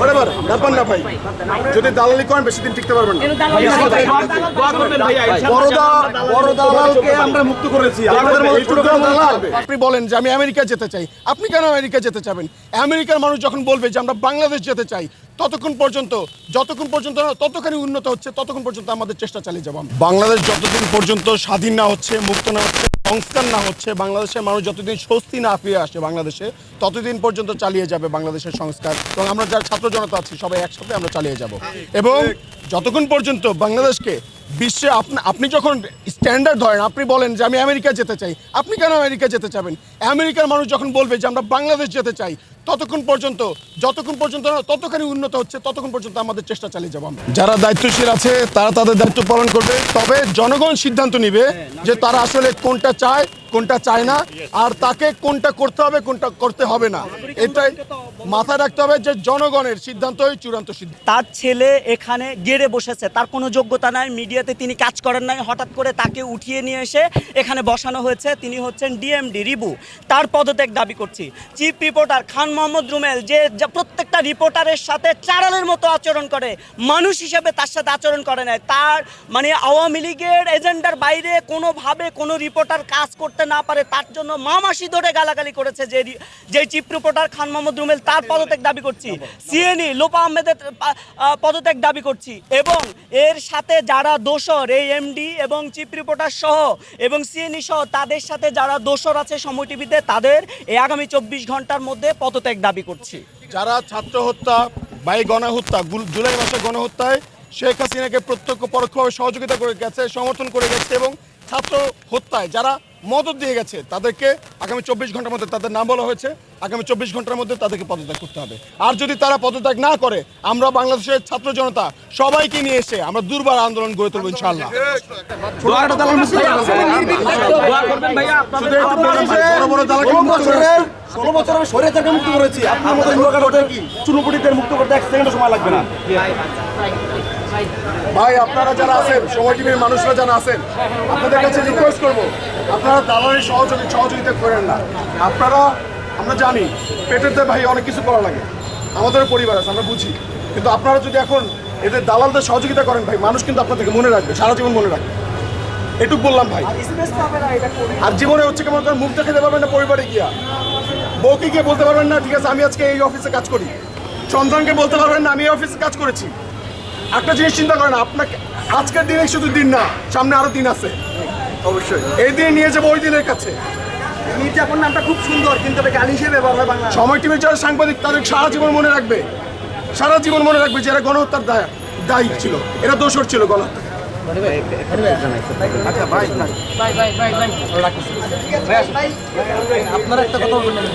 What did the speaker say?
whatever, ব্যাপার না ভাই যদি দালালি করেন বেশি দিন টিকতে পারবেন না। বড়দা বড় দালালকে আমরা মুক্ত করেছি। আপনি বলেন যে আমি আমেরিকা যেতে চাই। আপনি কেন আমেরিকা যেতে চাবেন? আমেরিকার মানুষ যখন বলবে যে আমরা বাংলাদেশ যেতে চাই ততক্ষণ পর্যন্ত, যতক্ষণ পর্যন্ত ততখানি উন্নত হচ্ছে, ততক্ষণ পর্যন্ত আমাদের চেষ্টা চালিয়ে যাব বাংলাদেশ যতদিন পর্যন্ত স্বাধীন না হচ্ছে, মুক্ত না হচ্ছে, সংস্কার না হচ্ছে, বাংলাদেশের মানুষ যতদিন স্বস্তি না ফিরে আসে বাংলাদেশে, ততদিন পর্যন্ত চালিয়ে যাবে বাংলাদেশের সংস্কার। এবং আমরা যারা ছাত্র জনতা আছি, সবাই একসাথে আমরা চালিয়ে যাব। এবং যতক্ষণ পর্যন্ত বাংলাদেশকে বিশ্বে আপনি আপনি যখন স্ট্যান্ডার্ড ধরেন, আপনি বলেন যে আমি আমেরিকা যেতে চাই, আপনি কেন আমেরিকা যেতে চাবেন? আমেরিকার মানুষ যখন বলবে যে আমরা বাংলাদেশ যেতে চাই ততক্ষণ পর্যন্ত, যতক্ষণ পর্যন্ত ততখানি উন্নত হচ্ছে, ততক্ষণ পর্যন্ত আমাদের চেষ্টা চালিয়ে যাব। যারা দায়িত্বশীল আছে, তারা তাদের দায়িত্ব পালন করবে, তবে জনগণ সিদ্ধান্ত নিবে যে তারা আসলে কোনটা চায় কোনটা চায় না, আর তাকে কোনটা করতে হবে, কোনটা করতে হবে না এটাই মাথায় রাখতে হবে যে জনগণের সিদ্ধান্তই চূড়ান্ত সিদ্ধান্ত। তার ছেলে এখানে গেড়ে বসেছে, তার কোনো যোগ্যতা নাই, মিডিয়াতে তিনি কাজ করেন নাই, হঠাৎ করে তাকে উঠিয়ে নিয়ে এসে এখানে বসানো হয়েছে, তিনি হচ্ছেন ডিএমডি, রিবু। তার পদত্যাগ দাবি করছি। চিফ রিপোর্টার খান মোহাম্মদ রুমেল যে প্রত্যেকটা রিপোর্টারের সাথে চারালের মতো আচরণ করে, মানুষ হিসেবে তার সাথে আচরণ করে নেয় তার মানে আওয়ামী লীগের এজেন্ডার বাইরে কোনোভাবে কোনো রিপোর্টার কাজ করতে না পারে, তার জন্য মামাসি ধরে গালাগালি করেছে যে যে চিফ রিপোর্টার খান মোহাম্মদ রুমেল তার পদত্যাগ দাবি করছি। সিএনই, লোপা আহমেদের পদত্যাগ দাবি করছি। এবং এর সাথে যারা দোষর, এই এমডি এবং চিফ রিপোর্টার সহ এবং সিএনই সহ তাদের সাথে যারা দোষর আছে সময় টিভিতে, তাদের এই আগামী চব্বিশ ঘণ্টার মধ্যে পদত্যাগ দাবি করছি। যারা ছাত্র হত্যা বাই গণহত্যা জুলাই মাসের গণহত্যায় শেখ হাসিনাকে প্রত্যক্ষ পরোক্ষভাবে সহযোগিতা করে গেছে, সমর্থন করে গেছে এবং ছাত্র হত্যায় যারা মদত দিয়ে গেছে। তাদেরকে আগামী চব্বিশ ঘণ্টার মধ্যে তাদের নাম বলা হয়েছে। আগামী চব্বিশ ঘণ্টার মধ্যে তাদেরকে পদত্যাগ করতে হবে। আর যদি তারা পদত্যাগ না করে আমরা বাংলাদেশের ছাত্র জনতা সবাইকে নিয়ে এসে আমরা দুর্বার আন্দোলন গড়ে তুলবো ইনশাল্লাহ ষোলো বছরের মুক্ত করেছি। আপনার মতো চুনোপুটিদের মুক্ত করতে এক সময় লাগবে না। ভাই আপনারা যারা আছেন সময় টিভির মানুষরা যারা আছেন আপনাদের কাছে রিকোয়েস্ট করব আপনারা দালালের সহযোগী সহযোগিতা করেন না। আপনারা আমরা জানি পেটের দিয়ে ভাই অনেক কিছু করা লাগে। আমাদের পরিবার আছে আমরা বুঝি। কিন্তু আপনারা যদি এখন এদের দালালদের সহযোগিতা করেন ভাই মানুষ কিন্তু আপনাদেরকে মনে রাখবে সারা জীবন মনে রাখবে। এটুক বললাম ভাই। আর জীবনে হচ্ছে কেমন করে মুখ দেখাতে পারবেন না পরিবারে গিয়া। বউকে গিয়ে বলতে পারবেন না ঠিক আছে আমি আজকে এই অফিসে কাজ করি। সন্তানকে বলতে পারবেন না আমি এই অফিসে কাজ করেছি। একটা জিনিস চিন্তা করেন আপনাকে আজকের দিনে শুধু দিন না সামনে আরও দিন আছে। অবশ্যই এই দিনে নিয়ে যাব ওই দিনের কাছে মির্জাপুর নামটা খুব সুন্দর কিন্তু এটা গালি হিসেবে ব্যবহার বাংলা সময় টিভির যারা সাংবাদিক তাদের সারা জীবন মনে রাখবে সারা জীবন মনে রাখবে যে এরা গণহত্যার দায় দায়ী ছিল এরা দোষর ছিল গণহত্যা আপনার একটা কথা বলবেন